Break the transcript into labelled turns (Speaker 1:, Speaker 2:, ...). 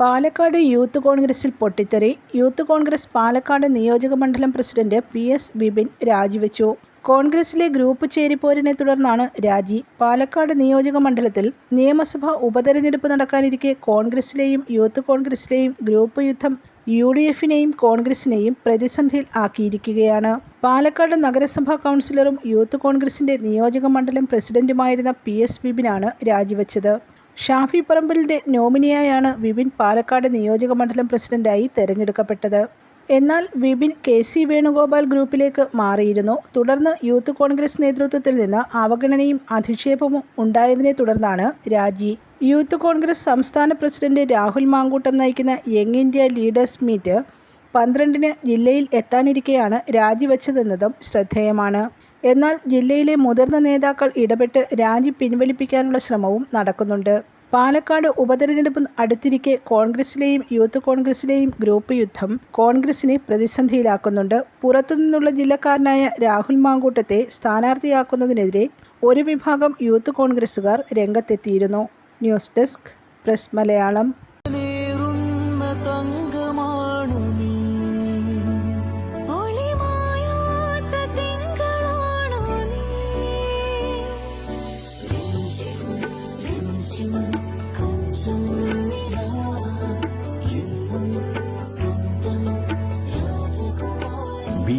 Speaker 1: Palakkad youth കോൺഗ്രസിൽ പൊട്ടിത്തെറി. Youth Congress Palakkad നിയോജക മണ്ഡലം പ്രസിഡന്റ് പി എസ് വിപിൻ രാജിവെച്ചു. കോൺഗ്രസിലെ ഗ്രൂപ്പ് ചേരിപ്പോരിനെ തുടർന്നാണ് രാജി. പാലക്കാട് നിയോജക മണ്ഡലത്തിൽ നിയമസഭാ ഉപതെരഞ്ഞെടുപ്പ് നടക്കാനിരിക്കെ കോൺഗ്രസിലെയും യൂത്ത് കോൺഗ്രസിലെയും ഗ്രൂപ്പ് യുദ്ധം യു ഡി എഫിനെയും കോൺഗ്രസിനെയും പ്രതിസന്ധിയിൽ ആക്കിയിരിക്കുകയാണ്. പാലക്കാട് നഗരസഭാ കൗൺസിലറും യൂത്ത് കോൺഗ്രസിന്റെ നിയോജക മണ്ഡലം പ്രസിഡന്റുമായിരുന്ന പി എസ് ബിബിനാണ് രാജിവെച്ചത്. ഷാഫി പറമ്പിലിന്റെ നോമിനിയായാണ് വിപിൻ പാലക്കാട് നിയോജക മണ്ഡലം പ്രസിഡന്റായി തെരഞ്ഞെടുക്കപ്പെട്ടത്. എന്നാൽ വിപിൻ കെ സി വേണുഗോപാൽ ഗ്രൂപ്പിലേക്ക് മാറിയിരുന്നു. തുടർന്ന് യൂത്ത് കോൺഗ്രസ് നേതൃത്വത്തിൽ നിന്ന് അവഗണനയും അധിക്ഷേപവും ഉണ്ടായതിനെ തുടർന്നാണ് രാജി. യൂത്ത് കോൺഗ്രസ് സംസ്ഥാന പ്രസിഡന്റ് രാഹുൽ മാങ്കൂട്ടം നയിക്കുന്ന യങ് ഇന്ത്യ ലീഡേഴ്സ് മീറ്റ് പന്ത്രണ്ടിന് ജില്ലയിൽ എത്താനിരിക്കെയാണ് രാജിവെച്ചതെന്നതും ശ്രദ്ധേയമാണ്. എന്നാൽ ജില്ലയിലെ മുതിർന്ന നേതാക്കൾ ഇടപെട്ട് രാജി പിൻവലിപ്പിക്കാനുള്ള ശ്രമവും നടക്കുന്നുണ്ട്. പാലക്കാട് ഉപതെരഞ്ഞെടുപ്പ് അടുത്തിരിക്കെ കോൺഗ്രസിലെയും യൂത്ത് കോൺഗ്രസിലെയും ഗ്രൂപ്പ് യുദ്ധം കോൺഗ്രസിനെ പ്രതിസന്ധിയിലാക്കുന്നുണ്ട്. പുറത്തുനിന്നുള്ള ജില്ലക്കാരനായ രാഹുൽ മാങ്കൂട്ടത്തെ സ്ഥാനാർത്ഥിയാക്കുന്നതിനെതിരെ ഒരു വിഭാഗം യൂത്ത് കോൺഗ്രസുകാർ രംഗത്തെത്തിയിരുന്നു. News Desk Press Malayalam.